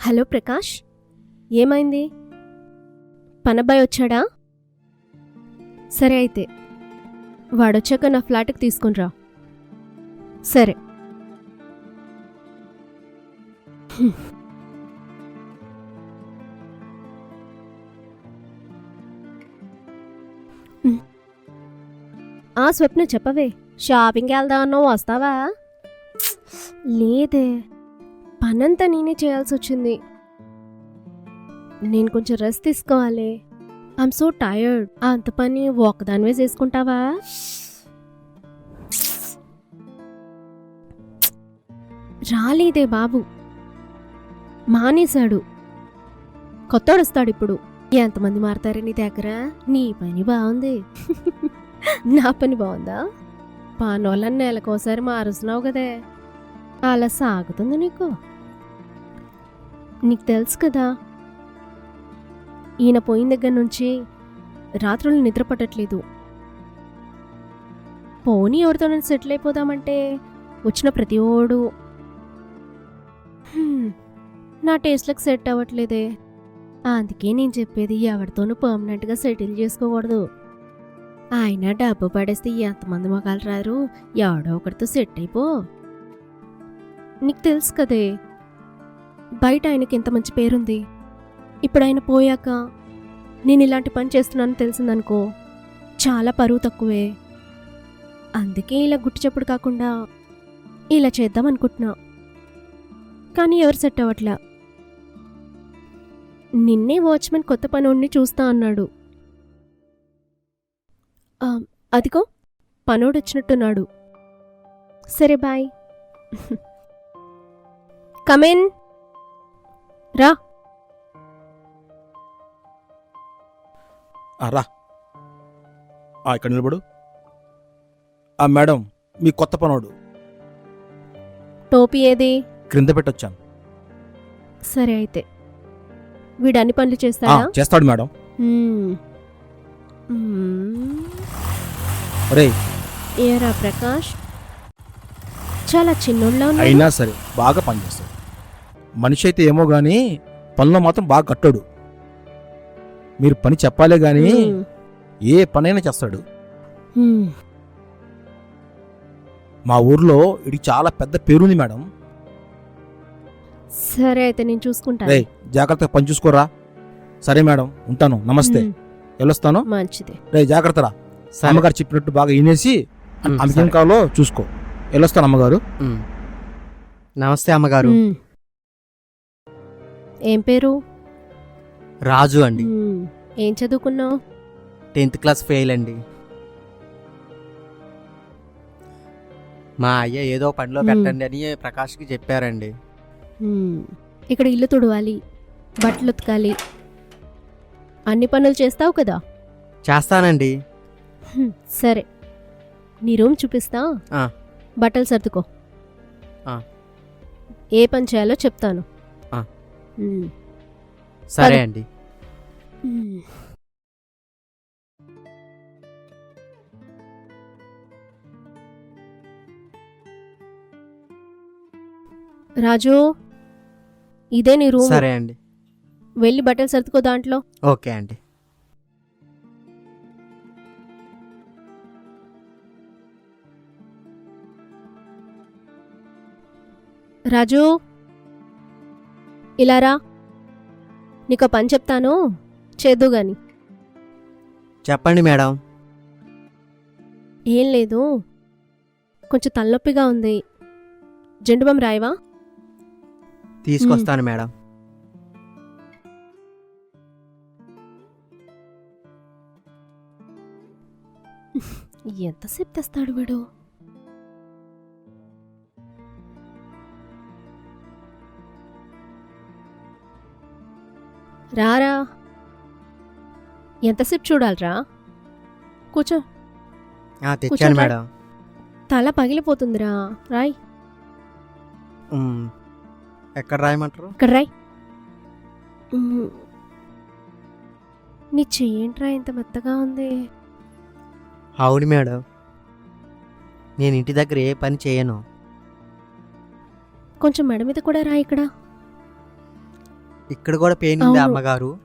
Hello Prakash. ఏమైంది? పనబ్బాయి వచ్చాడా? సరే అయితే వాడొచ్చాక నా ఫ్లాట్కి తీసుకునిరా. సరే. ఆ స్వప్న చెప్పవే షాపింగ్కి వెళ్దామన్నావు వస్తావా? లేదే. పనంతా నేనే చేయాల్సి వచ్చింది నేను కొంచెం రెస్ట్ తీసుకోవాలి. ఐఎమ్ సో టైర్డ్ అంత పని ఒక్కదానివే చేసుకుంటావా? రాలేదే బాబు. మానేశాడు. కొత్తోడు వస్తాడు ఇప్పుడు. ఎంతమంది మారతారే నీ దగ్గర? నీ పని బాగుంది. నా పని బాగుందా? పానోళ్ళని నెలకోసారి మారుస్తున్నావు కదే. అలా సాగుతుంది నీకు? నీకు తెలుసు కదా. ఈయన పోయిన దగ్గర నుంచి రాత్రులు నిద్ర పట్టట్లేదు పోనీ ఎవరితోనైనా సెటిల్ అయిపోదామంటే వచ్చిన ప్రతి ఓడు. నా టేస్ట్లకు సెట్ అవ్వట్లేదే. అందుకే నేను చెప్పేది ఎవరితోనూ పర్మనెంట్గా సెటిల్ చేసుకోకూడదు. ఆయన డబ్బు పడేస్తే ఎంతమంది మొగాలు రారు? ఎవడో ఒకరితో సెట్ అయిపో. నీకు తెలుసు కదే బయట ఆయనకి ఎంత మంచి పేరుంది. ఇప్పుడు ఆయన పోయాక నేను ఇలాంటి పని చేస్తున్నాను తెలిసిందనుకో చాలా పరువు తక్కువే. అందుకే ఇలా గుట్టు చప్పుడు కాకుండా ఇలా చేద్దాం అనుకుంటున్నా. కానీ ఎవరు సెట్ అవ్వట్లా? నిన్నే వాచ్మెన్ కొత్త పనోడిని చూస్తా అన్నాడు. అదిగో పనోడు వచ్చినట్టున్నాడు సరే బాయ్. కమెన్ రా. ఇక్కడ నిలబడు. ఆ మేడం మీ కొత్త పనోడు. టోపీ ఏది? క్రింద పెట్టొచ్చాను. సరే అయితే. వీడు అన్ని పనులు చేస్తాడా? చేస్తాడు మేడం. ఏరా ప్రకాష్? చాలా చిన్నోళ్ళ అయినా సరే బాగా పనిచేస్తాడు. మనిషి అయితే ఏమో గాని పనిలో మాత్రం బాగా కట్టాడు మీరు పని చెప్పాలే గాని. ఏ పనైనా చేస్తాడు. మా ఊర్లో ఇది చాలా పెద్ద పేరుంది మేడం సరే అయితే నేను చూసుకుంటాను రే జాగ్రత్తగా పని చూసుకోరా సరే మేడం ఉంటాను నమస్తే. వెళ్ళొస్తాను మంచిది రే జాగ్రత్త రా. అమ్మగారు చెప్పినట్టు బాగా వినేసి ఆమెకి. కావాలో చూసుకో వెళ్ళొస్తాను అమ్మగారు. నమస్తే అమ్మగారు మ్మ్. ఏం పేరు రాజు అండి మ్మ్. ఏం చదువుకున్నావు టెన్త్ క్లాస్ ఫెయిల్ అండి మా అయ్య ఏదో పనిలో మ్మ్. పెట్టండి అని ప్రకాష్కి చెప్పారండి మ్మ్. ఇక్కడ ఇల్లు తుడవాలి బట్టలు ఉతకాలి అన్ని పనులు చేస్తావు కదా చేస్తానండి హ్మ్, సరే నీ రూమ్ చూపిస్తా ఆ. బట్టలు సర్దుకో ఆ. ఏ పని చేయాలో చెప్తాను. సరే సరే. అండి. రాజు ఇదే నీ రూమ్. సరే అండి. వెళ్ళి బట్టలు సర్దుకో దాంట్లో. ఓకే అండి. రాజు ఇలా రా. నీకు పని చెప్తాను. చేద్దు గాని. చెప్పండి మేడం. ఏం లేదు. కొంచెం తలనొప్పిగా ఉంది. జెండుబం రాయవా? తీసుకొస్తాను మేడం. ఎంతసేపు తెస్తాడు వీడు? రారా. ఎంతసేపు చూడాలిరా? కూర్చో. తెచ్చాను. మేడం. తల పగిలిపోతుందిరా. రాయ్. ఎక్కడ రాయమంటారు? ఇక్కడ రాయ్. నీ చెయ్యేంట్రా ఇంత మెత్తగా ఉంది? అవును మేడం. నేను ఇంటి దగ్గర ఏ పని చేయను. కొంచెం మెడ మీద కూడా రా ఇక్కడ. ఇక్కడ కూడా పెయిన్ ఉంది అవును. అమ్మగారు.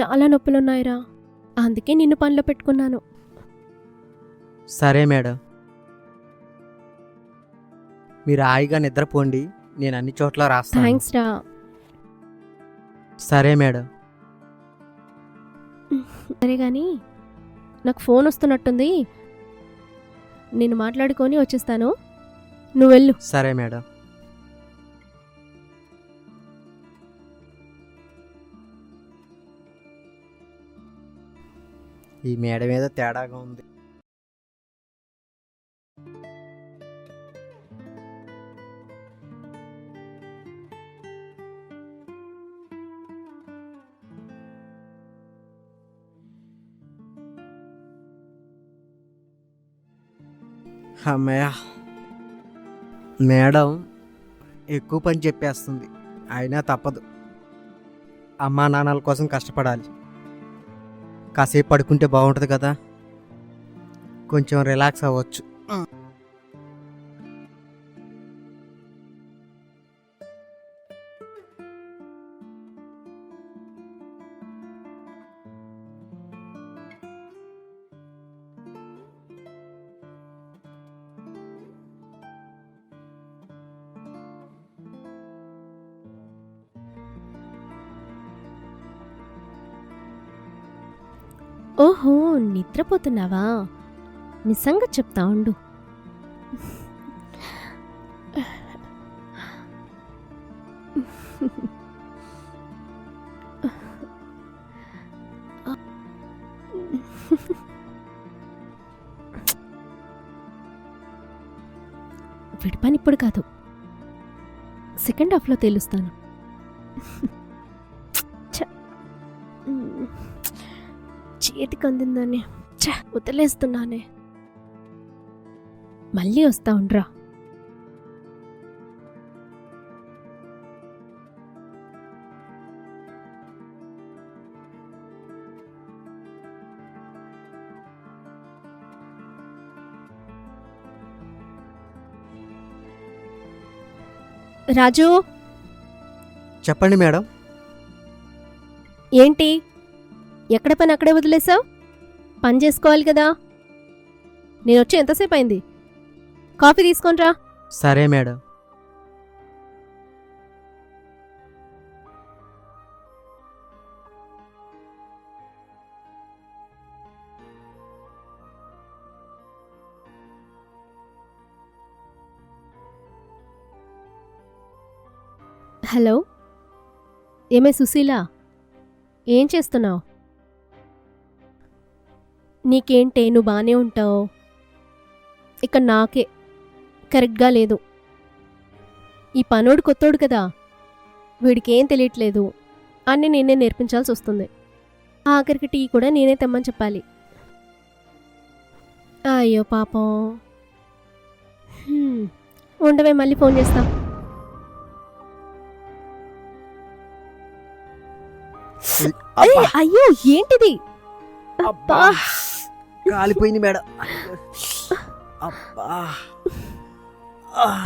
చాలా నొప్పులున్నాయిరా. అందుకే నిన్ను పనిలో పెట్టుకున్నాను. సరే మేడం. మీరు హాయిగా నిద్రపోండి. నేను అన్ని చోట్ల రాస్తాను. థ్యాంక్స్ రా. సరే మేడం. సరే కానీ నాకు ఫోన్ వస్తున్నట్టుంది. నేను మాట్లాడుకొని వచ్చేస్తాను. నువ్వు వెళ్ళు. సరే మేడం. ఈ మేడ మీద తేడాగా ఉంది. అమ్మయ్య మేడం ఎక్కువ పని చెప్పేస్తుంది. అయినా తప్పదు. అమ్మా నాన్నల కోసం కష్టపడాలి. కాసేపు పడుకుంటే బాగుంటుంది కదా. కొంచెం రిలాక్స్ అవ్వచ్చు. నిద్రపోతున్నావా నిజంగా చెప్తా ఉండు విడిపని ఇప్పుడు కాదు సెకండ్ హాఫ్లో తేలుస్తాను చేతికి అందిందని వదిలేస్తున్నానే. మళ్ళీ వస్తా ఉండ్రా. రాజు? చెప్పండి మేడం. ఏంటి? ఎక్కడ పని అక్కడే వదిలేసావు? పని చేసుకోవాలి కదా. నేను వచ్చి ఎంతసేపు అయింది? కాఫీ తీసుకొనిరా. సరే మేడం. హలో? ఏమే సుశీల? ఏం చేస్తున్నావు? నీకేంటే నువ్వు బాగానే ఉంటావు. ఇక్కడ నాకే కరెక్ట్గా లేదు. ఈ పనోడు కొత్తోడు కదా. వీడికి ఏం తెలియట్లేదు. అన్నీ నేనే నేర్పించాల్సి వస్తుంది ఆఖరికి టీ కూడా నేనే తెమ్మని చెప్పాలి. అయ్యో పాపం. ఉండవే మళ్ళీ ఫోన్ చేస్తా. అయ్యో ఏంటిది? అబ్బా. కాలిపోయింది మేడం. అబ్బా.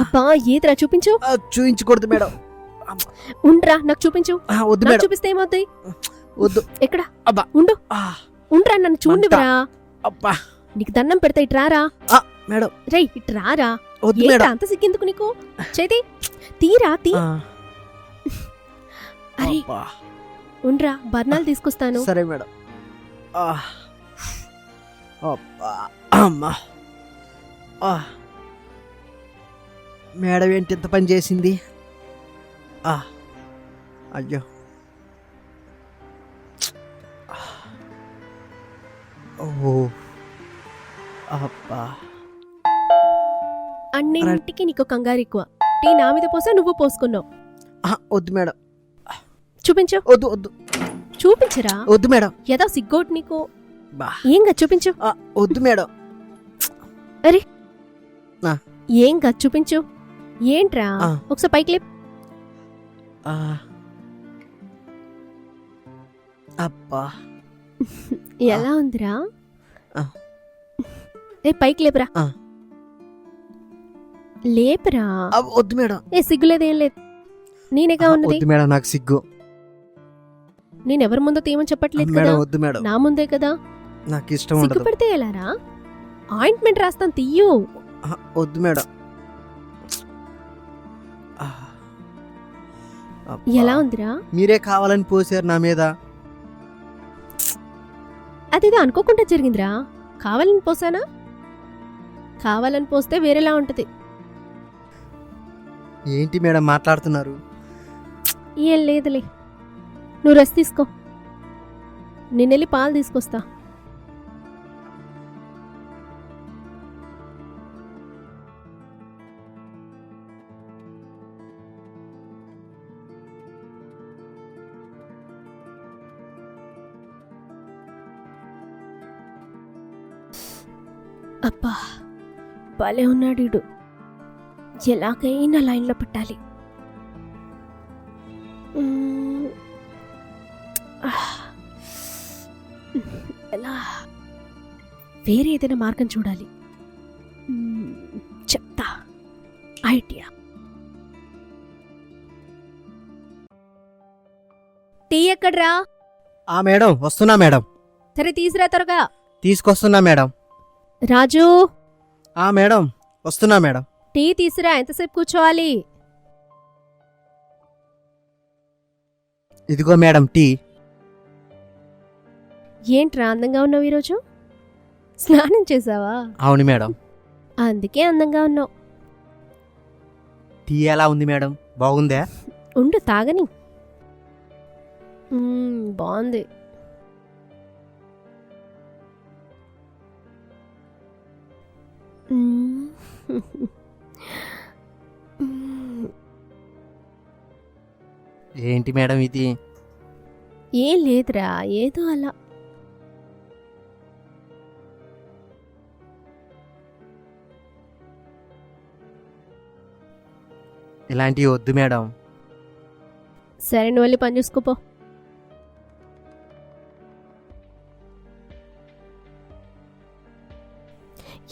అబ్బా ఏదిరా చూపించు ఆ, చూయించకూడదు మేడం. ఉండ్రా నాకు చూపించు. వద్దు మేడం. చూపిస్తే ఏమవుతాయి? వద్దు. ఎక్కడ? అబ్బా. ఉండు. ఉండ్రా నన్ను చూడనివ్వరా అబ్బా. నీకు దండం పెడతా ఇటు రారా? మేడం. రేయ్ ఇటు రారా? మేడం. అంత సిగ్గెందుకు నీకు? చేతి. తీరా తీ. అరే. ఉండ్రా బర్ణాలు తీసుకొస్తాను. సరే మేడం. అమ్మా. ఆ. మేడం ఏంటి ఇంత పని చేసింది? ఆ, అయ్యో. ఓ. అబ్బా. అన్నింటికి నీకు కంగారు ఎక్కువ. టీ నా మీద పోసా నువ్వు పోసుకున్నావు. వద్దు మేడం. చూపించు. వద్దు వద్దు. చూపించరా? వద్దు మేడం. ఏదో సిగ్గోటి నీకు. ఏంగా చూపించు. వద్దు మేడం. ఏంగా చూపించు. ఏంట్రా. ఒకసారి పైకి లేపు. అబ్బా. ఎలా ఉందిరా. ఏ పైకి లేపురా. లేపురా. వద్దు మేడం. ఏ సిగ్గులేదు ఏం లేదు. నేనేగా ఉన్నది? మేడం నాకు సిగ్గు. నేను ఎవరి ముందో తీయమని చెప్పట్లేదు కదా? నా ముందే కదా? నాకు ఇష్టం ఉండదు. సిగ్గుపడితే ఎలారా? ఆయింట్మెంట్ రాస్తాను తీయు వద్దు మేడం. ఎలా ఉందిరా? మీరే కావాలని పోసారు నా మీద. అదేదో అనుకోకుండా జరిగిందిరా. కావాలని పోసానా? కావాలని పోస్తే వేరేలా ఉంటది. ఏంటి మేడం మాట్లాడుతున్నారు? ఏం లేదులే. నువ్వు రెస్ట్ తీసుకో. నేను వెళ్ళి పాలు తీసుకొస్తా. అబ్బా భలే ఉన్నాడు. ఎలాగైనా లైన్లో పెట్టాలి. ఎలా? వేరే ఏదైనా మార్గం చూడాలి. చెప్తా. ఐడియా. టీ ఎక్కడ్రా? ఆ మేడం వస్తున్నా మేడం. సరే తీసురా త్వరగా. తీసుకొస్తున్నా మేడం. రాజు? ఆ మేడం. వస్తున్నా మేడం. టీ తీసురా ఎంతసేపు కూర్చోవాలి? ఇదిగో మేడం టీ. ఏంట్రా అందంగా ఉన్నావు ఈరోజు? స్నానం చేసావా? అవును మేడం. అందుకే అందంగా ఉన్నావు. టీ ఎలా ఉంది మేడం? బాగుందా? ఉండు తాగని. మ్మ్, బాగుంది. ఏంటి మేడం ఇది? ఏం లేదురా ఏదో అలా. ఇలాంటివి వద్దు మేడం. సరే నువ్వు వెళ్ళి పని చూసుకోపో.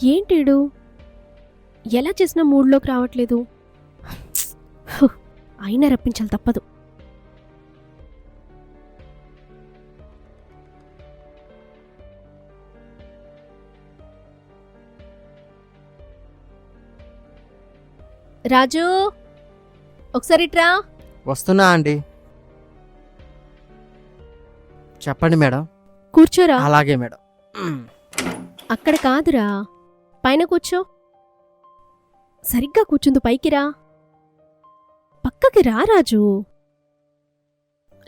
ఏంటిడు? ఎలా చేసినా మూడ్లోకి రావట్లేదు. అయినా రప్పించాలి తప్పదు. రాజు ఒకసారి ఇట్రా. వస్తున్నా అండి. చెప్పండి మేడం. కూర్చోరా. అలాగే మేడం. అక్కడ కాదురా. పైన కూర్చో. సరిగ్గా కూర్చుందు పైకి రా. పక్కకి రా రాజు.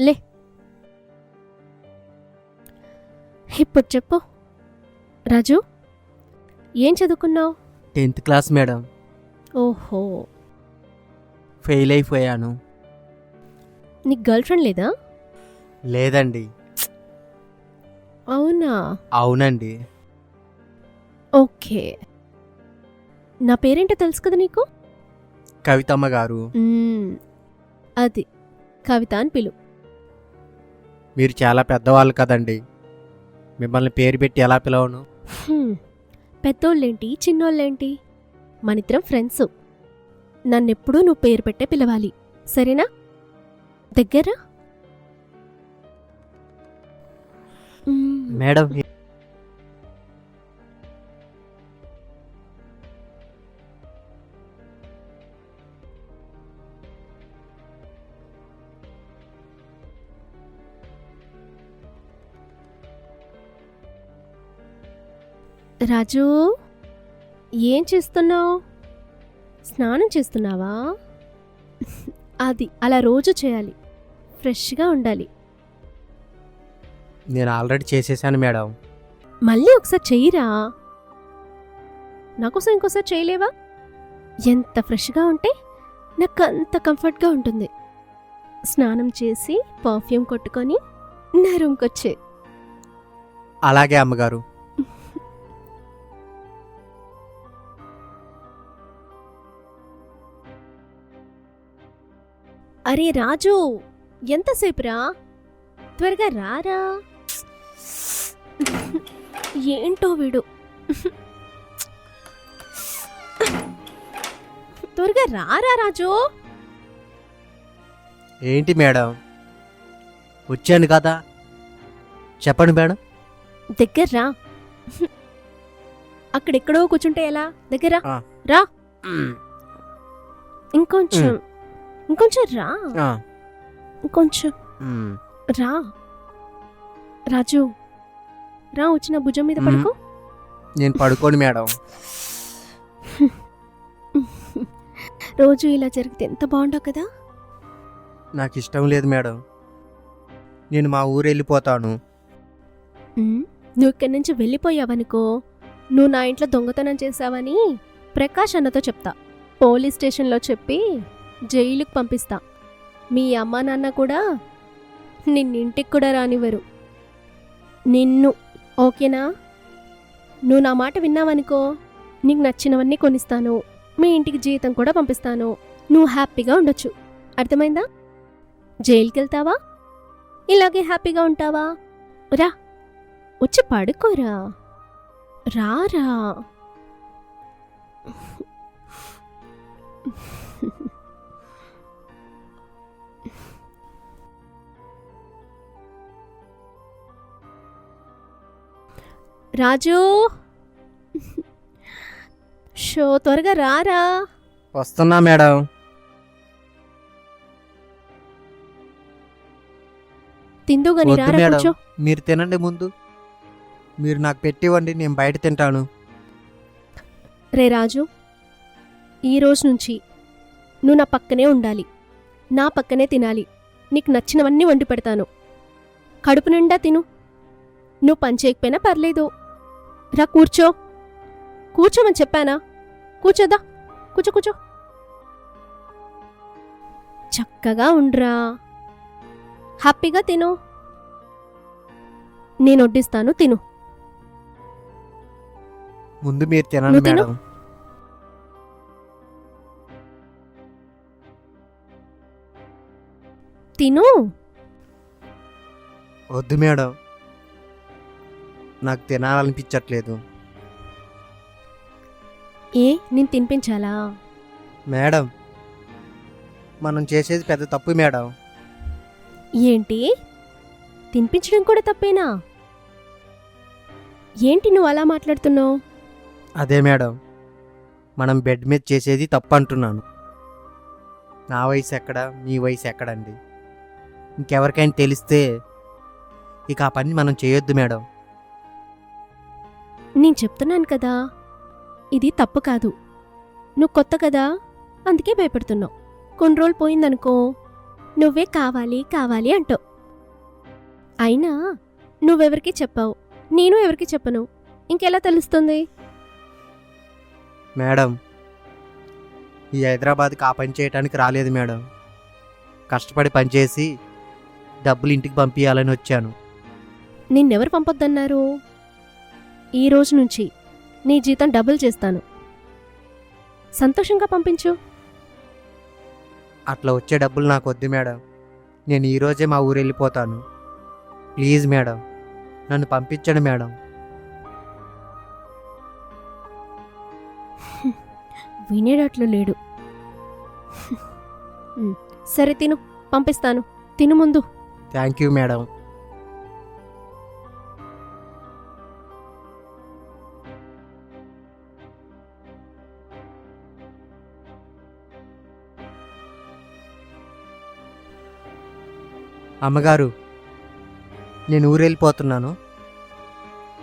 లే. ఇప్పుడు చెప్పు. రాజు ఏం చదువుకున్నావు? Tenth class madam. ఓహో. ఫెయిల్ అయిపోయాను. నీకు గర్ల్ ఫ్రెండ్ లేదా? లేదండి. అవునా? అవునండి. ఓకే. నా పేరేంటో తెలుసు కదా నీకు? కవితమ్మ గారు. మ్మ్, అది కవిత అని పిలు. మీరు చాలా పెద్దవాళ్ళు కదండి. మిమ్మల్ని పేరు పెట్టి ఎలా పిలవను? హ్మ్. పెద్దోళ్ళేంటి చిన్నోళ్ళేంటి? మనిద్దరం ఫ్రెండ్స్. నన్నెప్పుడూ నువ్వు పేరు పెట్టే పిలవాలి. సరేనా? దగ్గర? మ్మ్. మేడం రాజు ఏం చేస్తున్నావు? స్నానం చేస్తున్నావా? అది అలా రోజు చేయాలి. ఫ్రెష్గా ఉండాలి. నేను ఆల్రెడీ చేసేసాను మేడం. మళ్ళీ ఒకసారి చెయ్యిరా? నాకోసం ఇంకోసారి చేయలేవా? ఎంత ఫ్రెష్గా ఉంటే నాకు అంత కంఫర్ట్గా ఉంటుంది. స్నానం చేసి పర్ఫ్యూమ్ కొట్టుకొని నా రూమ్కి వచ్చే అలాగే అమ్మగారు. అరే రాజు ఎంతసేపురా? త్వరగా రారా? ఏంటో వీడు? త్వరగా రారా రాజు? ఏంటి మేడం? వచ్చాను కదా. చెప్పండి మేడం. దగ్గర రా. అక్కడెక్కడో కూర్చుంటే ఎలా? దగ్గర. రా. ఇంకొంచెం ఇంకొంచెం రా. ఇంకొంచెం. రా. రాజు. రా వచ్చిన భుజం మీద. పడుకో. నేను పడుకోను మేడం. రోజు ఇలా జరిగితే ఎంత బాగుండవు కదా? నాకు ఇష్టం లేదు మేడం. నేను మా ఊరు వెళ్ళిపోతాను. నువ్వు ఇక్కడి నుంచి వెళ్ళిపోయావనుకో నువ్వు నా ఇంట్లో దొంగతనం చేశావని ప్రకాష్ అన్నతో చెప్తా. పోలీస్ స్టేషన్లో చెప్పి జైలుకు పంపిస్తా. మీ అమ్మా నాన్న కూడా నిన్నింటికి కూడా రానివ్వరు. నిన్ను ఓకేనా? నువ్వు నా మాట విన్నావనుకో నీకు నచ్చినవన్నీ కొనిస్తాను. మీ ఇంటికి జీతం కూడా పంపిస్తాను. నువ్వు హ్యాపీగా ఉండొచ్చు. అర్థమైందా? జైలుకి వెళ్తావా ఇలాగే హ్యాపీగా ఉంటావా? రా వచ్చి పడుకోరా. రారా. రాజు? షో త్వరగా రారా? వస్తున్నా మేడం. తిందుగాని వద్దు రారా మేడం. కూర్చో. మీరు తినండి ముందు. మీరు నాకు పెట్టివ్వండి నేను బయట తింటాను. రే రాజు ఈ రోజు నుంచి నువ్వు నా పక్కనే ఉండాలి. నా పక్కనే తినాలి. నీకు నచ్చినవన్నీ వండి పెడతాను. కడుపు నిండా తిను. నువ్వు పని చేయకపోయినా పర్లేదు. రా కూర్చో. కూర్చోమని చెప్పానా? కూర్చోదా? కూర్చో కూర్చో. చక్కగా ఉండ్రా. హ్యాపీగా తిను. నేను వడ్డిస్తాను తిను. ముందు మీరు తినండి నువ్వు తిను. మేడం. తిను. వద్దు మేడం. నాకు తినాలనిపించట్లేదు. ఏ నేను తినిపించాలా? మేడం మనం చేసేది పెద్ద తప్పు మేడం. ఏంటి? తినిపించడం కూడా తప్పేనా? ఏంటి నువ్వు అలా మాట్లాడుతున్నావు? అదే మేడం మనం బెడ్ మీద చేసేది తప్పు అంటున్నాను నా వయసు ఎక్కడ మీ వయసు ఎక్కడండి? ఇంకెవరికైనా తెలిస్తే ఇక ఆ పని మనం చేయొద్దు మేడం. నేను చెప్తున్నాను కదా. ఇది తప్పు కాదు. నువ్వు కొత్త కదా? అందుకే భయపడుతున్నావు. కొన్ని రోజులు పోయిందనుకో నువ్వే కావాలి కావాలి అంటావు. అయినా నువ్వెవరికి చెప్పావు? నేను ఎవరికి చెప్పను? ఇంకెలా తెలుస్తుంది? మేడం ఈ హైదరాబాద్కి ఆ పని చేయడానికి రాలేదు మేడం. కష్టపడి పనిచేసి డబ్బులు ఇంటికి పంపించాలని వచ్చాను. నిన్నెవరు పంపొద్దన్నారు? ఈ రోజు నుంచి నీ జీతం డబుల్ చేస్తాను. సంతోషంగా పంపించు. అట్లా వచ్చే డబ్బులు నాకు వద్దు మేడం. నేను ఈరోజే మా ఊరు వెళ్ళిపోతాను ప్లీజ్ మేడం నన్ను పంపించండి మేడం. వినేటట్లు లేడు. సరే తిను పంపిస్తాను. తిను ముందు. Thank you madam. అమ్మగారు నేను ఊరు వెళ్ళిపోతున్నాను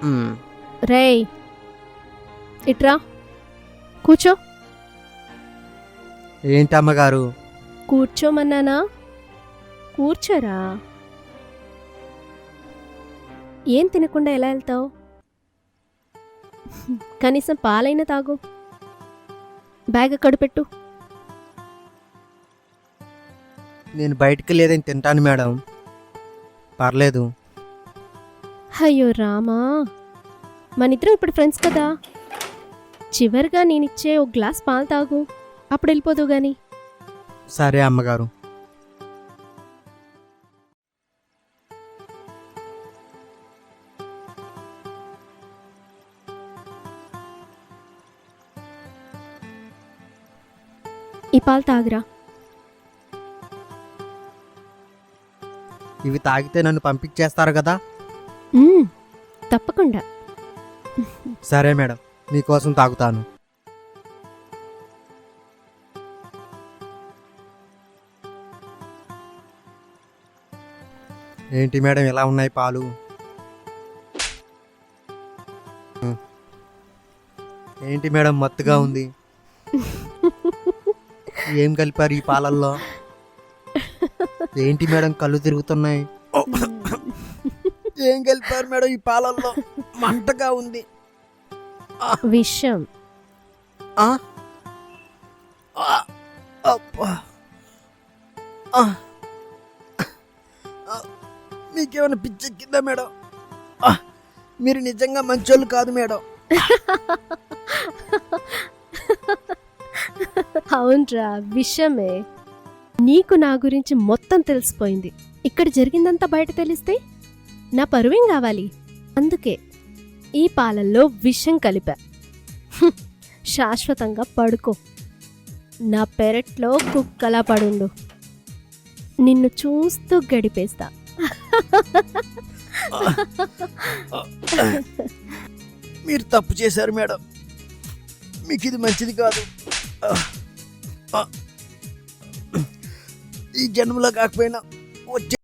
మ్మ్. రేయ్ ఇట్రా కూర్చో. ఏంటి అమ్మగారు? కూర్చోమన్నానా? కూర్చోరా. ఏం తినకుండా ఎలా వెళ్తావు? కనీసం పాలైనా తాగు. బ్యాగ్ అక్కడ పెట్టు. నేను బయటికి లేదని తింటాను మేడం. పర్లేదు. అయ్యో రామా. మనిద్దరం ఇప్పుడు ఫ్రెండ్స్ కదా. చివరిగా నేనిచ్చే ఒక గ్లాస్ పాలు తాగు. అప్పుడు వెళ్ళిపోదు గాని. సరే అమ్మగారు. ఈ పాలు తాగురా. ఇవి తాగితే నన్ను పంపించేస్తారు కదా? తప్పకుండా. సరే మేడం మీకోసం తాగుతాను. ఏంటి మేడం ఎలా ఉన్నాయి పాలు. ఏంటి మేడం మత్తుగా ఉంది? ఏం కలిపారు ఈ పాలల్లో? ఏంటి మేడం కళ్ళు తిరుగుతున్నాయి ఏం కలిపారు మేడం ఈ పాలల్లో మంటగా ఉంది విషం ఆ? ఆ! అబ్బా! ఆ! ఆ! మీకేమైనా పిచ్చెక్కిందా మేడం! మీరు నిజంగా మంచోళ్ళు కాదు మేడం అవునరా విషమే నీకు నా గురించి మొత్తం తెలిసిపోయింది. ఇక్కడ జరిగిందంతా బయట తెలిస్తే? నా పరువేం కావాలి? అందుకే ఈ పాలల్లో విషం కలిపా. శాశ్వతంగా పడుకో. నా పెరట్లో కుక్కలా పడుండు. నిన్ను చూస్తూ గడిపేస్తా. మీరు తప్పు చేశారు మేడం. మీకు ఇది మంచిది కాదు. ఈ జన్మలో కాకపోయినా వచ్చే